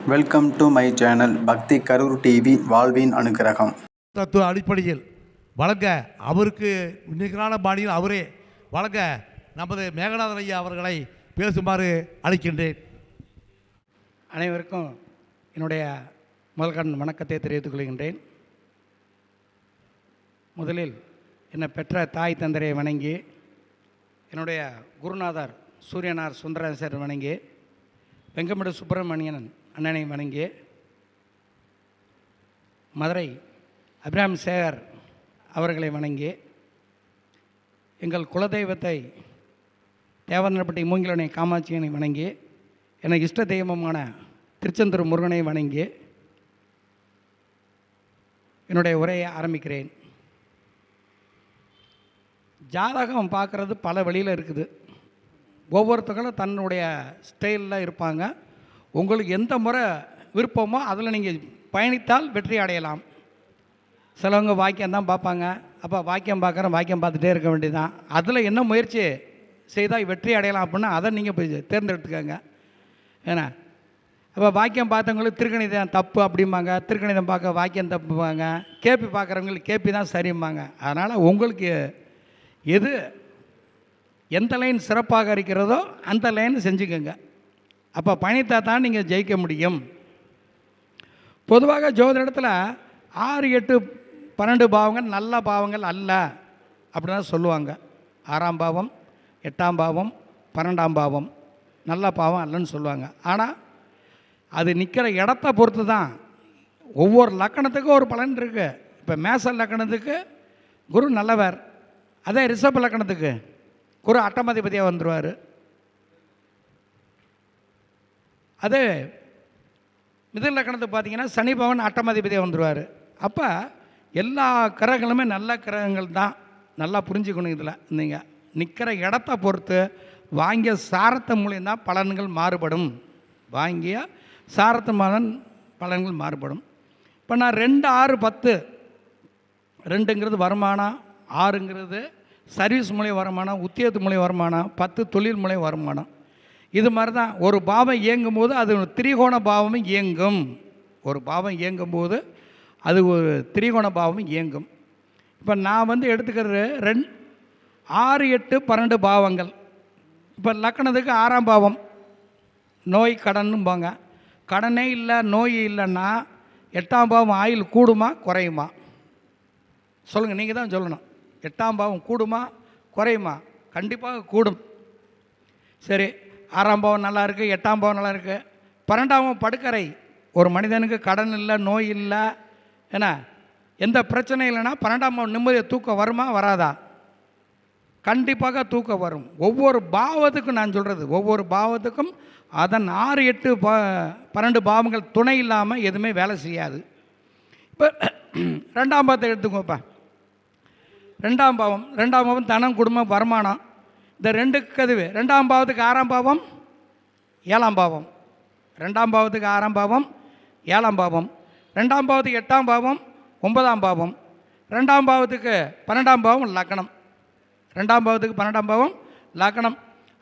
Welcome to my channel பக்தி Karur TV வாழ்வின் அனுக்கிரகம் தத்துவ அடிப்படையில் வழங்க அவருக்கு நிகரான பாணியில் அவரே வழங்க நமது மேகநாதன் ஐயா அவர்களை பேசுமாறு அழைக்கின்றேன். அனைவருக்கும் என்னுடைய முதல்கண் வணக்கத்தை தெரிவித்துக் கொள்கின்றேன். முதலில் என்னை பெற்ற தாய் தந்தரை வணங்கி என்னுடைய குருநாதர் சூரியனார் சுந்தரேசர் வணங்கி வெங்கமடு சுப்பிரமணியன் அண்ணனை வணங்கி மதுரை அபிராம் சேகர் அவர்களை வணங்கி எங்கள் குலதெய்வத்தை தேவந்தரப்பட்டி மூங்கிலனை காமாட்சியனை வணங்கி எனக்கு இஷ்ட தெய்வமான திருச்செந்தூர் முருகனை வணங்கி என்னுடைய உரையை ஆரம்பிக்கிறேன். ஜாதகம் பார்க்குறது பல வழியில் இருக்குது. ஒவ்வொருத்தங்களும் தன்னுடைய ஸ்டைலில் இருப்பாங்க. உங்களுக்கு எந்த முறை விருப்பமோ அதில் நீங்கள் பயணித்தால் வெற்றி அடையலாம். சிலவங்க வாக்கியம் தான் பார்ப்பாங்க. அப்போ வாக்கியம் பார்க்குறேன் வாக்கியம் பார்த்துட்டே இருக்க வேண்டியதுதான். அதில் என்ன முயற்சி செய்தால் வெற்றி அடையலாம் அப்படின்னா அதை நீங்கள் போய் தேர்ந்தெடுத்துக்கோங்க. ஏன்னா அப்போ வாக்கியம் பார்த்தவங்களுக்கு திருக்கணிதம் தப்பு அப்படிம்பாங்க. திருக்கணிதம் பார்க்க வாக்கியம் தப்புவாங்க கேபி பார்க்குறவங்களுக்கு கேபி தான் சரிம்பாங்க. அதனால் உங்களுக்கு எது எந்த லைன் சிறப்பாக இருக்கிறதோ அந்த லைன் செஞ்சுக்கோங்க. அப்போ பயணித்தா தான் நீங்கள் ஜெயிக்க முடியும். பொதுவாக ஜோதிடத்தில் ஆறு எட்டு பன்னெண்டு பாவங்கள் நல்ல பாவங்கள் அல்ல அப்படின்னு சொல்லுவாங்க. ஆறாம் பாவம் எட்டாம் பாவம் பன்னெண்டாம் பாவம் நல்ல பாவம் அல்லன்னு சொல்லுவாங்க. ஆனால் அது நிற்கிற இடத்த பொறுத்து தான் ஒவ்வொரு லக்கணத்துக்கும் ஒரு பலன் இருக்குது இப்போ மேச லக்கணத்துக்கு குரு நல்லவர் அதே ரிஷப லக்கணத்துக்கு குரு அட்டமதிபதியாக வந்துடுவார் அதே மிதன் லக்கணத்தை பார்த்தீங்கன்னா சனி பவன் அட்டமதிபதியாக வந்துடுவார் அப்போ எல்லா கிரகங்களுமே நல்ல கிரகங்கள் தான். நல்லா புரிஞ்சுக்கணும் இதில். நீங்கள் நிற்கிற இடத்த பொறுத்து வாங்கிய சாரத்தை மூலியம் தான் பலன்கள் மாறுபடும். வாங்கிய சாரத்து மலன் பலன்கள் மாறுபடும். இப்போ நான் ரெண்டு ஆறு பத்து ரெண்டுங்கிறது வருமானம் ஆறுங்கிறது சர்வீஸ் மூலியம் வருமானம் உத்தியோகத்து மூலியம் வருமானம் பத்து தொழில் மூலியம் வருமானம். இது மாதிரி தான் ஒரு பாவம் இயங்கும் போது அது திரிகோண பாவமும் இயங்கும். ஒரு பாவம் இயங்கும் போது அது ஒரு திரிகோண பாவமும் இயங்கும். இப்போ நான் வந்து எடுத்துக்கிறது ரெண் ஆறு எட்டு பன்னெண்டு பாவங்கள். இப்போ லக்கணத்துக்கு ஆறாம் பாவம். நோய் கடன்னும்பாங்க கடனே இல்லை நோய் இல்லைன்னா எட்டாம் பாவம் ஆயுள் கூடுமா குறையுமா? சொல்லுங்கள் நீங்கள் தான் சொல்லணும். எட்டாம் பாவம் கூடுமா குறையுமா? கண்டிப்பாக கூடும். சரி ஆறாம் பாவம் நல்லா இருக்குது எட்டாம் பாவம் நல்லா இருக்குது பன்னெண்டாம் படுக்கரை ஒரு மனிதனுக்கு கடன் இல்லை நோய் இல்லை என்ன? எந்த பிரச்சனையும் இல்லைன்னா பன்னெண்டாம் பாவம் நிம்மதியை தூக்கம் வருமா வராதா? கண்டிப்பாக தூக்கம் வரும். ஒவ்வொரு பாவத்துக்கும் நான் சொல்கிறது ஒவ்வொரு பாவத்துக்கும் அதன் ஆறு எட்டு பா பன்னெண்டு பாவங்கள் துணை இல்லாமல் எதுவுமே வேலை செய்யாது. இப்போ ரெண்டாம் பாவத்தை எடுத்துக்கோப்பா. ரெண்டாம் பாவம் ரெண்டாம் பாவம் தனம் குடும்பம் வருமானம். இந்த ரெண்டுக்கு கதுவு ரெண்டாம் பாவத்துக்கு ஆறாம் பாவம் ஏழாம் பாவம். ரெண்டாம் பாவத்துக்கு ஆறாம் பாவம் ஏழாம் பாவம். ரெண்டாம் பாவத்துக்கு எட்டாம் பாவம் ஒன்பதாம் பாவம். ரெண்டாம் பாவத்துக்கு பன்னெண்டாம் பாவம் லக்கணம். ரெண்டாம் பாவத்துக்கு பன்னெண்டாம் பாவம் லக்கணம்.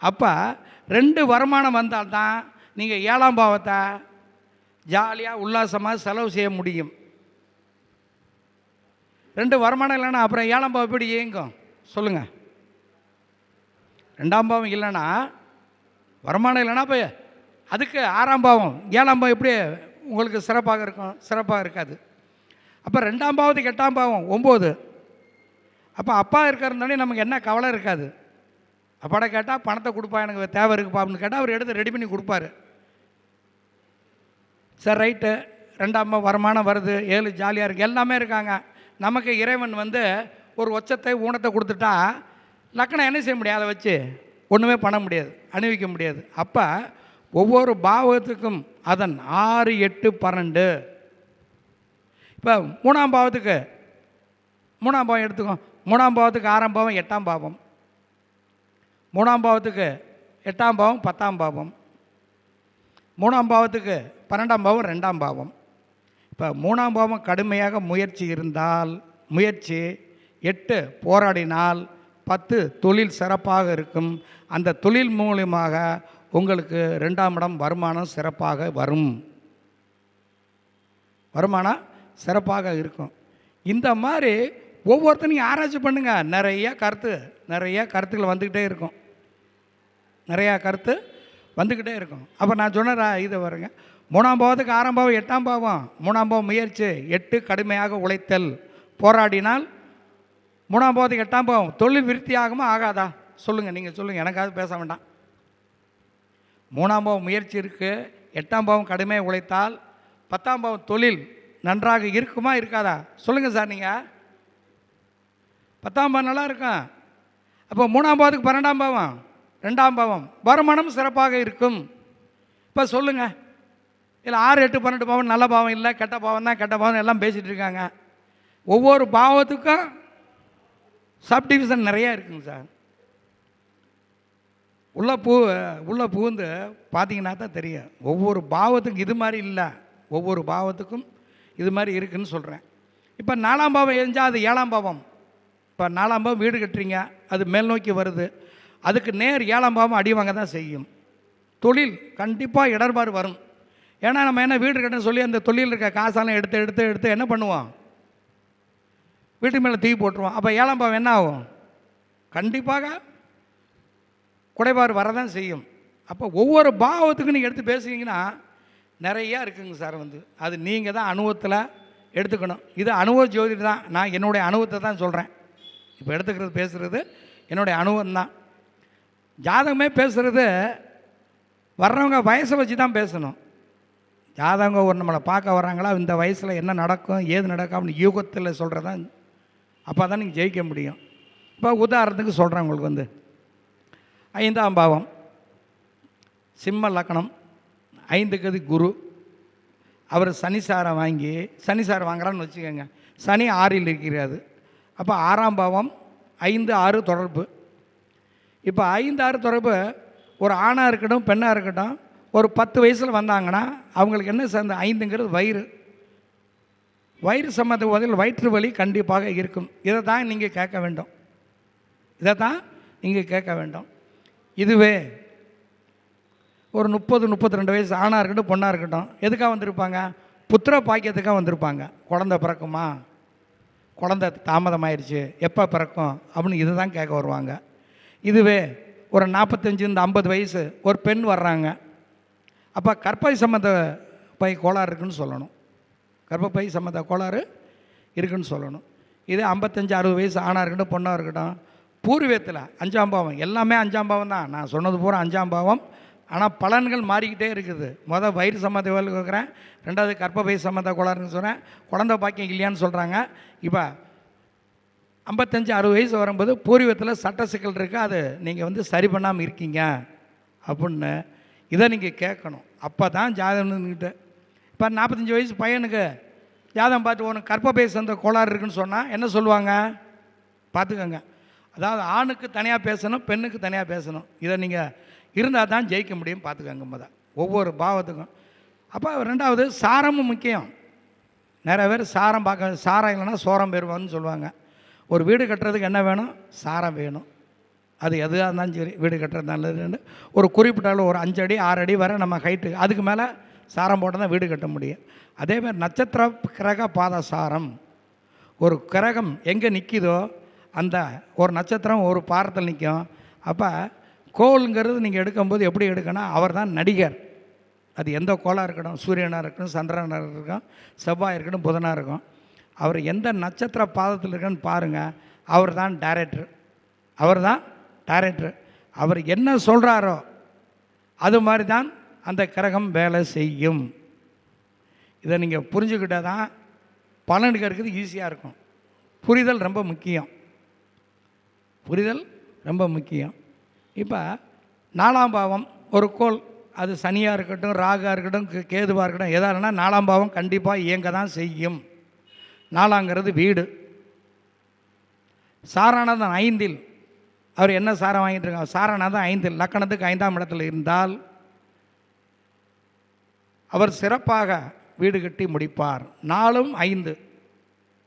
அப்போ ரெண்டு வருமானம் வந்தால்தான் நீங்கள் ஏழாம் பாவத்தை ஜாலியாக உல்லாசமாக செலவு செய்ய முடியும். ரெண்டு வருமானம் இல்லைன்னா அப்புறம் ஏழாம் பாவம் எப்படி இயங்கும்? சொல்லுங்கள் ரெண்டாம் பாவம் இல்லைன்னா வருமானம் இல்லைன்னா இப்போ அதுக்கு ஆறாம் பாவம் ஏழாம் பாவம் எப்படி உங்களுக்கு சிறப்பாக இருக்கும்? சிறப்பாக இருக்காது. அப்போ ரெண்டாம் பாவத்துக்கு எட்டாம் பாவம் ஒம்பது. அப்போ அப்பா இருக்கிறதுனாலே நமக்கு என்ன கவலை இருக்காது. அப்பாட கேட்டால் பணத்தை கொடுப்பா எனக்கு தேவை இருக்குப்பா அப்படின்னு கேட்டால் அவர் எடுத்து ரெடி பண்ணி கொடுப்பாரு. சரி ரைட்டு ரெண்டாம் வருமானம் வருது ஏழு ஜாலியாக இருக்குது எல்லாமே இருக்காங்க. நமக்கு இறைவன் வந்து ஒரு ஒச்சத்தை ஊனத்தை கொடுத்துட்டா லக்கணம் என்ன செய்ய முடியாது அதை வச்சு ஒன்றுமே பண்ண முடியாது அணிவிக்க முடியாது. அப்போ ஒவ்வொரு பாவத்துக்கும் அதன் ஆறு எட்டு பன்னெண்டு. இப்போ மூணாம் பாவத்துக்கு மூணாம் பாவம் எடுத்துக்கோ. மூணாம் பாவத்துக்கு ஆறாம் பாவம் எட்டாம் பாவம். மூணாம் பாவத்துக்கு எட்டாம் பாவம் பத்தாம் பாவம். மூணாம் பாவத்துக்கு பன்னெண்டாம் பாவம் ரெண்டாம் பாவம். இப்போ மூணாம் பாவம் கடுமையாக முயற்சி இருந்தால் முயற்சி எட்டு போராடினால் பத்து தொழில் சிறப்பாக இருக்கும். அந்த தொழில் மூலியமாக உங்களுக்கு ரெண்டாம் இடம் வருமானம் சிறப்பாக வரும். வருமானம் சிறப்பாக இருக்கும். இந்த மாதிரி ஒவ்வொருத்தனையும் ஆராய்ச்சி பண்ணுங்கள் நிறைய கருத்து நிறைய கருத்துக்கள் வந்துக்கிட்டே இருக்கும். நிறையா கருத்து வந்துக்கிட்டே இருக்கும். அப்போ நான் சொன்னேன் இதை வருங்க மூணாம் பாவத்துக்கு ஆறாம் பாவம் எட்டாம் பாவம் மூணாம் பாவம் முயற்சி எட்டு கடுமையாக உழைத்தல் போராடினால் மூணாம் பாவத்துக்கு எட்டாம் பாவம் தொழில் விருத்தி ஆகுமா ஆகாதா? சொல்லுங்கள் நீங்கள் சொல்லுங்கள் எனக்காவது பேச வேண்டாம். மூணாம் பாவம் முயற்சி இருக்குது எட்டாம் பாவம் கடுமையாக உழைத்தால் பத்தாம் பாவம் தொழில் நன்றாக இருக்குமா இருக்காதா? சொல்லுங்கள் சார் நீங்கள் பத்தாம் பாவம் நல்லா இருக்கும் அப்போ மூணாம் பாவத்துக்கு பன்னெண்டாம் பாவம் ரெண்டாம் பாவம் வருமானம் சிறப்பாக இருக்கும். இப்போ சொல்லுங்கள் இல்லை ஆறு எட்டு பன்னெண்டு பாவம் நல்ல பாவம் இல்லை கெட்ட பாவம் தான் கெட்ட பாவம் எல்லாம் பேசிகிட்டு இருக்காங்க. ஒவ்வொரு பாவத்துக்கும் சப் டிவிஷன் நிறையா இருக்குங்க சார். உள்ள பூ உள்ள பூந்து பார்த்தீங்கன்னா தான் தெரியும். ஒவ்வொரு பாவத்துக்கும் இது மாதிரி இல்லை. ஒவ்வொரு பாவத்துக்கும் இது மாதிரி இருக்குதுன்னு சொல்கிறேன் இப்போ நாலாம் பாவம் எரிஞ்சால் அது ஏழாம் பாவம். இப்போ நாலாம் பாவம் வீடு கட்டுறீங்க அது மேல் நோக்கி வருது. அதுக்கு நேர் ஏழாம் பாவம் அடி வாங்க தான் செய்யும். தொழில் கண்டிப்பாக இடர்பாடு வரும். ஏன்னா நம்ம என்ன வீடு கட்டணும் சொல்லி அந்த தொழில் இருக்க காசெல்லாம் எடுத்து எடுத்து எடுத்து என்ன பண்ணுவோம்? வீட்டு மேலே தூக்கி போட்டுருவோம் அப்போ ஏழாம் பாவம் என்ன ஆகும்? கண்டிப்பாக குடைபாடு வரதான் செய்யும். அப்போ ஒவ்வொரு பாவத்துக்கும் நீங்கள் எடுத்து பேசுகிறீங்கன்னா நிறையா இருக்குங்க சார் வந்து. அது நீங்கள் தான் அனுபவத்தில் எடுத்துக்கணும். இது அனுபவ ஜோதிட தான். நான் என்னுடைய அனுபவத்தை தான் சொல்கிறேன் இப்போ எடுத்துக்கிறது பேசுகிறது என்னுடைய அனுபவம் தான். ஜாதகமே பேசுகிறது வர்றவங்க வயசை வச்சு தான் பேசணும். ஜாதகங்க ஒரு நம்மளை பார்க்க வர்றாங்களா? இந்த வயசில் என்ன நடக்கும் ஏது நடக்கும் அப்படின்னு யூகத்தில் சொல்கிறதான் அப்போ தான் நீங்கள் ஜெயிக்க முடியும். இப்போ உதாரணத்துக்கு சொல்கிறேன் உங்களுக்கு வந்து. ஐந்தாம் பாவம். சிம்ம லக்கணம். ஐந்து கதி குரு. அவர் சனிசாரம் வாங்கி சனிசாரம் வாங்குறான்னு வச்சுக்கோங்க. சனி ஆறில் இருக்கிறாரு. அப்போ ஆறாம் பாவம் ஐந்து ஆறு தொடர்பு. இப்போ ஐந்து ஆறு தொடர்பு ஒரு ஆணாக இருக்கட்டும் பெண்ணாக இருக்கட்டும் ஒரு பத்து வயசில் வந்தாங்கன்னா அவங்களுக்கு என்ன சேர்ந்த ஐந்துங்கிறது வயிறு. வயிறு சம்மந்த பதில் வயிற்று வலி கண்டிப்பாக இருக்கும். இதை தான் நீங்கள் கேட்க வேண்டும். இதை தான் நீங்கள் கேட்க வேண்டும். இதுவே ஒரு முப்பது முப்பத்தி ரெண்டு வயசு ஆணாக இருக்கட்டும் பொண்ணாக இருக்கட்டும் எதுக்காக வந்திருப்பாங்க? புத்திர பாக்கியத்துக்காக வந்திருப்பாங்க. குழந்த பிறக்குமா? குழந்த தாமதமாயிருச்சு. எப்போ பிறக்கும்? அப்படின்னு இதை தான் கேட்க வருவாங்க. இதுவே ஒரு நாற்பத்தஞ்சு இந்த ஐம்பது வயசு ஒரு பெண் வர்றாங்க. அப்போ கற்பை சம்மந்த பை கோளாறு இருக்குன்னு சொல்லணும். கர்ப்பப்பை சம்மந்த கோளாறு இருக்குன்னு சொல்லணும். இது ஐம்பத்தஞ்சு அறுபது வயசு ஆணாக இருக்கட்டும் பொண்ணாக இருக்கட்டும் பூர்வீகத்தில் அஞ்சாம் பாவம் எல்லாமே அஞ்சாம் பாவம் தான். நான் சொன்னது பூரா அஞ்சாம் பாவம். ஆனால் பலன்கள் மாறிக்கிட்டே இருக்குது. மொதல் வயிறு சம்மந்த வேலை கேட்குறேன் ரெண்டாவது கர்ப்பப்பை சம்மந்த கோளாறுன்னு சொல்கிறேன் குழந்த பாக்கியம் இல்லையான்னு சொல்கிறாங்க இப்போ ஐம்பத்தஞ்சு அறுபது வயசு வரும்போது பூர்வீகத்தில் சட்ட சிக்கல் இருக்குது அது நீங்கள் வந்து சரி பண்ணாமல் இருக்கீங்க. அப்படின்னு இதை நீங்கள் கேட்கணும். அப்போ தான் ஜாதகம்னுக்கிட்ட இப்போ நாற்பத்தஞ்சு வயசு பையனுக்கு ஜாதகம் பார்த்து உனக்கு கர்ப்பப்பை சந்த கோளாறு இருக்குன்னு சொன்னால் என்ன சொல்லுவாங்க? பார்த்துக்கோங்க. அதாவது ஆணுக்கு தனியாக பேசணும் பெண்ணுக்கு தனியாக பேசணும். இதை நீங்கள் இருந்தால் தான் ஜெயிக்க முடியும். பார்த்துக்கோங்க மொதல் ஒவ்வொரு பாவத்துக்கும். அப்போ ரெண்டாவது சாரமும் முக்கியம். நிறைய பேர் சாரம் பார்க்க சாரம் இல்லைன்னா சோரம் பெறுவான்னு சொல்லுவாங்க. ஒரு வீடு கட்டுறதுக்கு என்ன வேணும்? சாரம் வேணும். அது எதுவாக இருந்தாலும் சரி வீடு கட்டுறது நல்லதுன்னு. ஒரு குறிப்பிட்ட அளவு ஒரு அஞ்சடி ஆறடி ஆறு அடி வரை நம்ம ஹைட்டு அதுக்கு மேலே சாரம் போட்டால் தான் வீடு கட்ட முடியும். அதே மாதிரி நட்சத்திர கிரக பாத சாரம் ஒரு கிரகம் எங்கே நிற்கிதோ அந்த ஒரு நட்சத்திரம் ஒரு பாரத்தில் நிற்கும். அப்போ கோளுங்கிறது நீங்கள் எடுக்கும்போது எப்படி எடுக்கணும் அவர் தான் நடிகர். அது எந்த கோளாக இருக்கட்டும் சூரியனாக இருக்கட்டும் சந்திரனாக இருக்கட்டும் செவ்வாய் இருக்கட்டும் புதனாக இருக்கும். அவர் எந்த நட்சத்திர பாதத்தில் இருக்குன்னு பாருங்கள் அவர் தான் டைரக்டர் அவர் தான் டைரக்டர் அவர் என்ன சொல்கிறாரோ அது மாதிரி தான் அந்த கிரகம் வேலை செய்யும். இதை நீங்கள் புரிஞ்சுக்கிட்டால் தான் பலன் எடுக்கிறது ஈஸியாக இருக்கும். புரிதல் ரொம்ப முக்கியம். புரிதல் ரொம்ப முக்கியம். இப்போ நாலாம் பாவம் ஒரு கோள் அது சனியாக இருக்கட்டும் ராகா இருக்கட்டும் கே- கேதுவாக இருக்கட்டும் எதாக இருந்தால் நாலாம் பாவம் கண்டிப்பாக இயங்க தான் செய்யும். நாலாங்கிறது வீடு. சாரானதன் ஐந்தில். அவர் என்ன சாரம் வாங்கிட்டு இருக்காங்க? சாரானதன் ஐந்தில் லக்கணத்துக்கு ஐந்தாம் இடத்தில் இருந்தால் அவர் சிறப்பாக வீடு கட்டி முடிப்பார். நாலும் ஐந்து.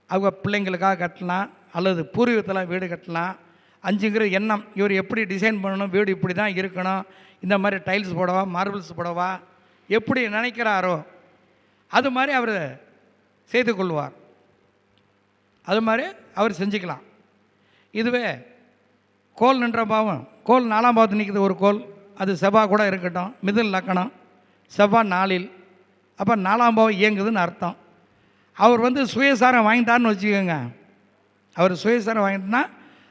அவங்க பிள்ளைங்களுக்காக கட்டலாம் அல்லது பூர்வீகத்தில் வீடு கட்டலாம். அஞ்சுங்கிற எண்ணம் இவர் எப்படி டிசைன் பண்ணணும் வீடு இப்படி தான் இருக்கணும் இந்த மாதிரி டைல்ஸ் போடவா மார்பிள்ஸ் போடவா எப்படி நினைக்கிறாரோ அது மாதிரி அவர் செய்து கொள்வார். அது மாதிரி அவர் செஞ்சுக்கலாம். இதுவே கோல் நின்ற பாவம். கோல் நாலாம் பாவத்து நிற்கிது ஒரு கோல். அது செவ்வாய் கூட இருக்கட்டும் மிதில் லக்கணம். செவ்வாய் நாளில். அப்போ நாலாம் பாவம் இயங்குதுன்னு அர்த்தம். அவர் வந்து சுயசாரம் வாங்கிட்டார்னு வச்சுக்கோங்க. அவர் சுயசாரம் வாங்கிட்டுனா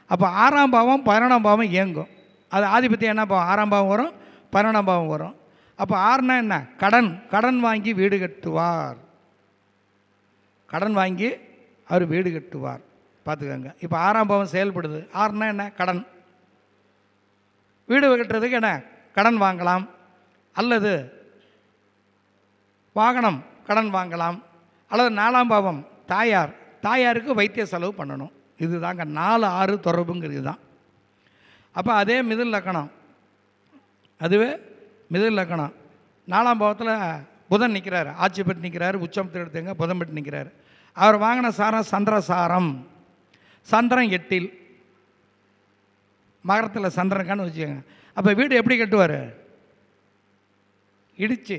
அப்போ ஆறாம் பாவம் பதினொன்றாம் பாவம் இயங்கும். அது ஆதிபத்தியம் என்ன பாவம்? ஆறாம் பாவம் வரும் பதினொன்றாம் பாவம் வரும். அப்போ ஆறுனா என்ன? கடன். கடன் வாங்கி வீடு கட்டுவார். கடன் வாங்கி அவர் வீடு கட்டுவார். பார்த்துக்கோங்க. இப்போ ஆறாம் பாவம் செயல்படுது. ஆறுனா என்ன? கடன். வீடு கட்டுறதுக்கு என்ன? கடன் வாங்கலாம். அல்லது வாகனம் கடன் வாங்கலாம் அல்லது நாலாம் பாவம் தாயார் தாயாருக்கு வைத்திய செலவு பண்ணணும். இதுதாங்க நாலு ஆறு தொடர்புங்கிறது தான். அப்போ அதே மிதில் லக்கணம். அதுவே மிதில் லக்கணம். நாலாம் பாவத்தில் புதன் நிற்கிறார் ஆட்சி பெற்று நிற்கிறார் உச்சம் எடுத்துங்க புதன் பெற்று நிற்கிறார் அவர் வாங்கின சாரம் சந்திரசாரம் சந்திரன் எட்டில். மகரத்தில் சந்திரன்கான்னு வச்சுக்கோங்க. அப்போ வீடு எப்படி கட்டுவார்? இடித்து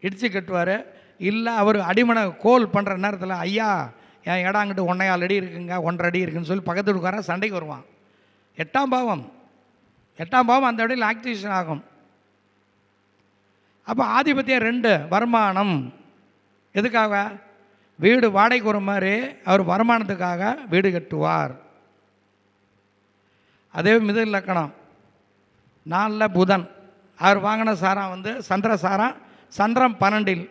இடித்து கட்டுவார். இல்லை அவர் அடிமனை கோல் பண்ணுற நேரத்தில் ஐயா என் இடம் அங்கிட்டு ஒன்றையால் அடி இருக்குங்க ஒன்றரை அடி இருக்குன்னு சொல்லி பக்கத்து வீட்டுக்காரன் சண்டைக்கு வருவான். எட்டாம் பாவம். எட்டாம் பாவம் அந்த இடையில் ஆக்டிவேஷன் ஆகும். அப்போ ஆதிபத்தியம் ரெண்டு வருமானம். எதுக்காக? வீடு வாடகைக்கு வர மாதிரி அவர் வருமானத்துக்காக வீடு கட்டுவார். அதே மிதல் லக்கணம். நாலில் புதன். அவர் வாங்கின சாரம் வந்து சந்திர சாரம் சந்திரம் பன்னெண்டில்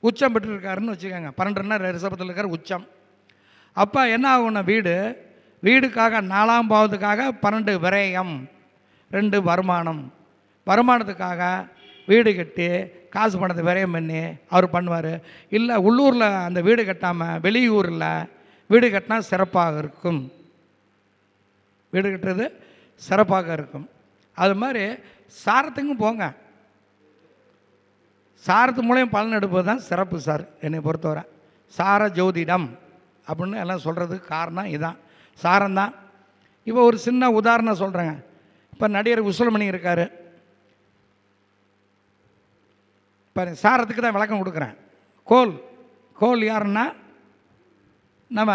உச்சம் பெற்றிருக்காருன்னு வச்சுக்கோங்க. பன்னெண்டுன்னா ரிசபத்தில் இருக்கிற உச்சம். அப்போ என்ன ஆகும்னா வீடு? வீடுக்காக நாலாம் பாவத்துக்காக பன்னெண்டு விரயம் ரெண்டு வருமானம். வருமானத்துக்காக வீடு கட்டி காசு பணத்தை விரயம் பண்ணி அவர் பண்ணுவார். இல்லை உள்ளூரில் அந்த வீடு கட்டாமல் வெளியூரில் வீடு கட்டினா சிறப்பாக இருக்கும். வீடு கட்டுறது சிறப்பாக இருக்கும். அது மாதிரி சாரத்துக்கும் போங்க. சாரத்து மூலயம் பலன் எடுப்பது தான் சிறப்பு சார் என்னை பொறுத்தவரை. சார ஜோதிடம் அப்படின்னு எல்லாம் சொல்கிறதுக்கு காரணம் இதுதான் சாரம்தான். இப்போ ஒரு சின்ன உதாரணம் சொல்கிறேங்க இப்போ நடிகர் உசுலமணி இருக்கார். இப்போ சாரத்துக்கு தான் விளக்கம் கொடுக்குறேன். கோல் கோல் யாருன்னா நம்ம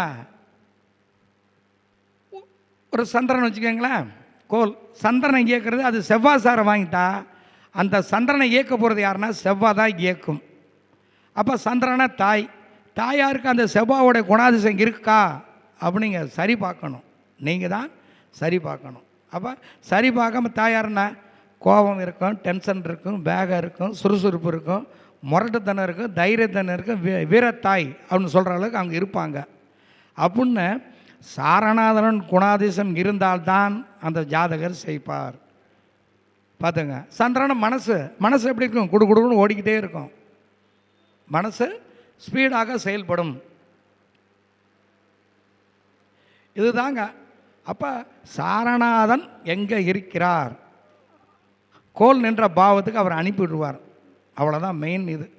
ஒரு சந்திரன் வச்சுக்கோங்களேன். கோல் சந்திரனை கேட்குறது அது செவ்வாய் சாரை வாங்கிட்டா அந்த சந்திரனை இயக்க போகிறது யாருன்னா செவ்வாய் தான் இயக்கும். அப்போ சந்திரனை தாய். தாயாருக்கு அந்த செவ்வாவோடைய குணாதிசயம் இருக்கா? அப்படிங்க சரி பார்க்கணும். நீங்கள் தான் சரி பார்க்கணும். அப்போ சரி பார்க்காம தாயாருன்னா கோபம் இருக்கும் டென்ஷன் இருக்கும் வேகம் இருக்கும் சுறுசுறுப்பு இருக்கும் முரட்டுத்தனம் இருக்கும் தைரியத்தனம் இருக்கும் வீ- வீரத்தாய் அப்படின்னு சொல்கிற அளவுக்கு அவங்க இருப்பாங்க. அப்படின்னு சாரநாதனன் குணாதிசம் இருந்தால்தான் அந்த ஜாதகர் செய்ப்பார் பார்த்துங்க. சந்திரன் மனசு மனசு எப்படி இருக்கும்? குடு குடுன்னு ஓடிக்கிட்டே இருக்கும். மனசு ஸ்பீடாக செயல்படும். இதுதாங்க. அப்போ சாரநாதன் எங்கே இருக்கிறார்? கோல் நின்ற பாவத்துக்கு அவர் அனுப்பிவிடுவார். அவ்வளோதான் மெயின் இது.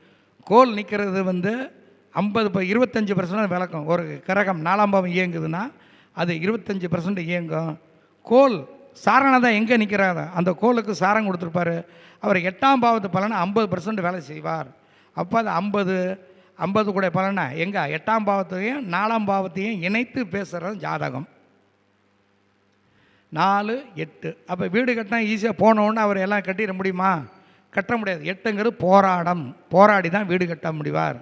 கோல் நிற்கிறது வந்து ஐம்பது இப்போ இருபத்தஞ்சி பர்சன்ட் விளக்கும். ஒரு கிரகம் நாலாம் பாவம் இயங்குதுன்னா அது இருபத்தஞ்சி பர்சன்ட் இயங்கும். கோல் சாரணதான் எங்கே நிற்கிறாரோ அந்த கோலுக்கு சாரம் கொடுத்துருப்பாரு. அவர் எட்டாம் பாவத்து பலனை ஐம்பது பர்சன்ட் வேலை செய்வார். அப்போ அது ஐம்பது ஐம்பது கூட பலனா எங்கே? எட்டாம் பாவத்தையும் நாலாம் பாவத்தையும் இணைத்து பேசுகிறது ஜாதகம். நாலு எட்டு. அப்போ வீடு கட்டினா ஈஸியாக போனோன்னு அவர் எல்லாம் கட்டிட முடியுமா? கட்ட முடியாது. எட்டுங்கிறது போராடம். போராடி தான் வீடு கட்ட முடிவார்.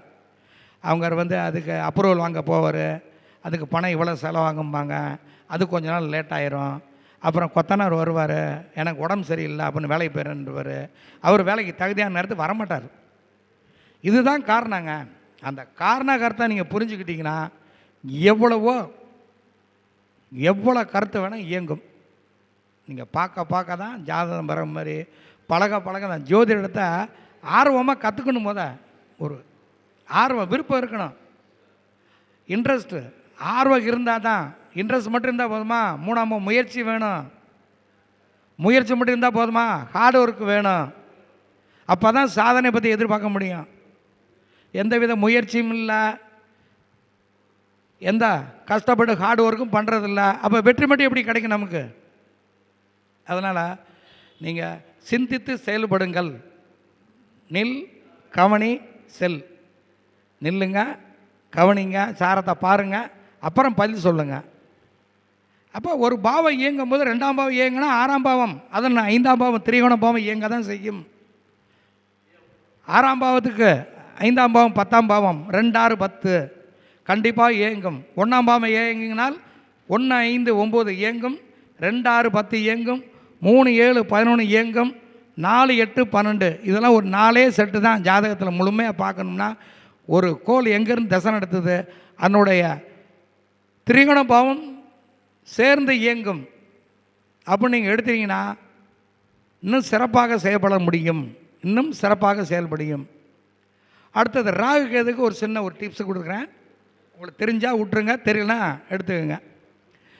அவங்க வந்து அதுக்கு அப்ரூவல் வாங்க போவார். அதுக்கு பணம் இவ்வளோ செலவாகும்பாங்க. அது கொஞ்ச நாள் லேட் ஆயிரும். அப்புறம் கொத்தனார் வருவார் எனக்கு உடம்பு சரியில்லை அப்படின்னு வேலைக்கு போயிருன்றவர் அவர் வேலைக்கு தகுதியான நேரத்துக்கு வரமாட்டார். இதுதான் காரணங்க. அந்த காரண கருத்தை நீங்கள் புரிஞ்சுக்கிட்டீங்கன்னா எவ்வளவோ எவ்வளோ கருத்து வேணால் இயங்கும். நீங்கள் பார்க்க பார்க்க தான் ஜாதகம் வர மாதிரி பழக பழக தான் ஜோதிடத்தை ஆர்வமாக கற்றுக்கணும் முத ஒரு ஆர்வம் விருப்பம் இருக்கணும். இன்ட்ரெஸ்ட்டு ஆர்வம் இருந்தால் தான் இன்ட்ரெஸ்ட் மட்டும் இருந்தால் போதுமா? மூணாம் முயற்சி வேணும். முயற்சி மட்டும் இருந்தால் போதுமா? ஹார்ட் ஒர்க் வேணும். அப்போ தான் சாதனை பற்றி எதிர்பார்க்க முடியும். எந்தவித முயற்சியும் இல்லை. எந்த கஷ்டப்பட்டு ஹார்ட் ஒர்க்கும் பண்ணுறதில்ல அப்போ வெற்றி மட்டும் எப்படி கிடைக்கும் நமக்கு? அதனால் நீங்கள் சிந்தித்து செயல்படுங்கள். நில் கவனி செல். நில்லுங்க கவனிங்க சாரத்தை பாருங்கள் அப்புறம் பதில் சொல்லுங்கள் அப்போ ஒரு பாவம் இயங்கும் போது ரெண்டாம் பாவம் இயங்கினா ஆறாம் பாவம். அதன் ஐந்தாம் பாவம் திரிகோண பாவம் இயங்க தான் செய்யும். ஆறாம் பாவத்துக்கு ஐந்தாம் பாவம் பத்தாம் பாவம் ரெண்டாறு பத்து கண்டிப்பாக இயங்கும். ஒன்றாம் பாவம் இயங்கினால் ஒன்று ஐந்து ஒம்பது இயங்கும் ரெண்டாறு பத்து இயங்கும் மூணு ஏழு பதினொன்று இயங்கும் நாலு எட்டு பன்னெண்டு. இதெல்லாம் ஒரு நாலே செட்டு தான் ஜாதகத்தில் முழுமையாக பார்க்கணும்னா ஒரு கோல் எங்கேருந்து தசை நடத்துது? அதனுடைய திரிகோண பாவம் சேர்ந்து இயங்கும். அப்படின்னு நீங்கள் எடுத்தீங்கன்னா இன்னும் சிறப்பாக செயல்பட முடியும். இன்னும் சிறப்பாக செயல்படியும் அடுத்தது ராகு கேதுக்கு ஒரு சின்ன ஒரு டிப்ஸ் கொடுக்குறேன். உங்களுக்கு தெரிஞ்சால் விட்ருங்க தெரியலனா எடுத்துக்கோங்க.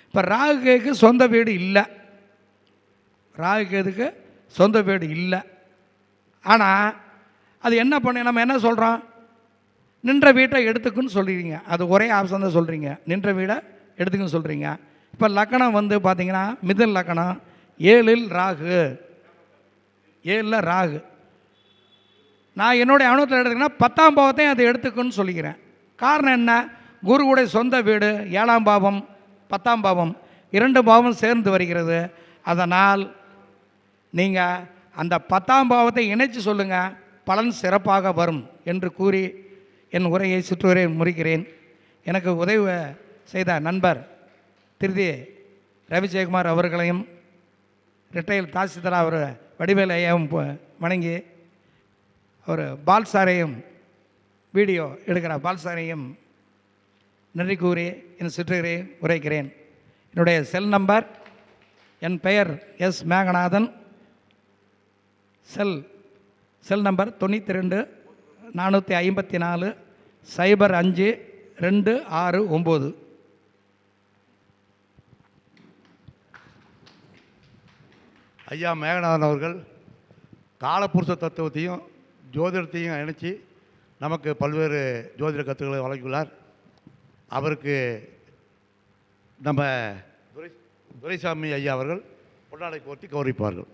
இப்போ ராகு கேதுக்கு சொந்த வீடு இல்லை. ராகு கேதுக்கு சொந்த வீடு இல்லை. ஆனால் அது என்ன பண்ண நம்ம என்ன சொல்கிறோம் நின்ற வீட்டை எடுத்துக்குன்னு சொல்கிறீங்க அது ஒரே ஆப்ஷன் தான் சொல்கிறீங்க நின்ற வீடை எடுத்துக்குன்னு சொல்கிறீங்க இப்போ லக்கணம் வந்து பார்த்தீங்கன்னா மிதல் லக்கணம். ஏழில் ராகு. ஏழில் ராகு. நான் என்னுடைய அனுபவத்தில் எடுத்துக்கினா பத்தாம் பாவத்தையும் அதை எடுத்துக்குன்னு சொல்லிக்கிறேன். காரணம் என்ன? குருவுடைய சொந்த வீடு ஏழாம் பாவம் பத்தாம் பாவம் இரண்டு பாவம் சேர்ந்து வருகிறது. அதனால் நீங்கள் அந்த பத்தாம் பாவத்தை இணைச்சு சொல்லுங்கள் பலன் சிறப்பாக வரும் என்று கூறி என் உரையை சுற்றுவரை முறிக்கிறேன் எனக்கு உதவி செய்த நண்பர் திருதி ரவிஜெயக்குமார் அவர்களையும் ரிட்டைல் தாசிதரா அவர் வடிவேல் ஐயாவும் வணங்கி அவர் பால் சாரையும் வீடியோ எடுக்கிற பால் சாரையும் நன்றி கூறி என் சுற்றுகிறே உரைக்கிறேன். என்னுடைய செல் நம்பர் என் பெயர் S Meganathan. Cell cell number தொண்ணூற்றி ரெண்டு நானூற்றி ஐம்பத்தி நாலு சைபர் அஞ்சு ரெண்டு ஆறு ஒம்பது. ஐயா மேகநாதன் அவர்கள் காலப்புருஷ தத்துவத்தையும் ஜோதிடத்தையும் இணைச்சி நமக்கு பல்வேறு ஜோதிட கருத்துக்களை வழங்கியுள்ளார். அவருக்கு நம்ம துரை துரைசாமி ஐயா அவர்கள் பொன்னாடை போர்த்தி கௌரவிப்பார்கள்.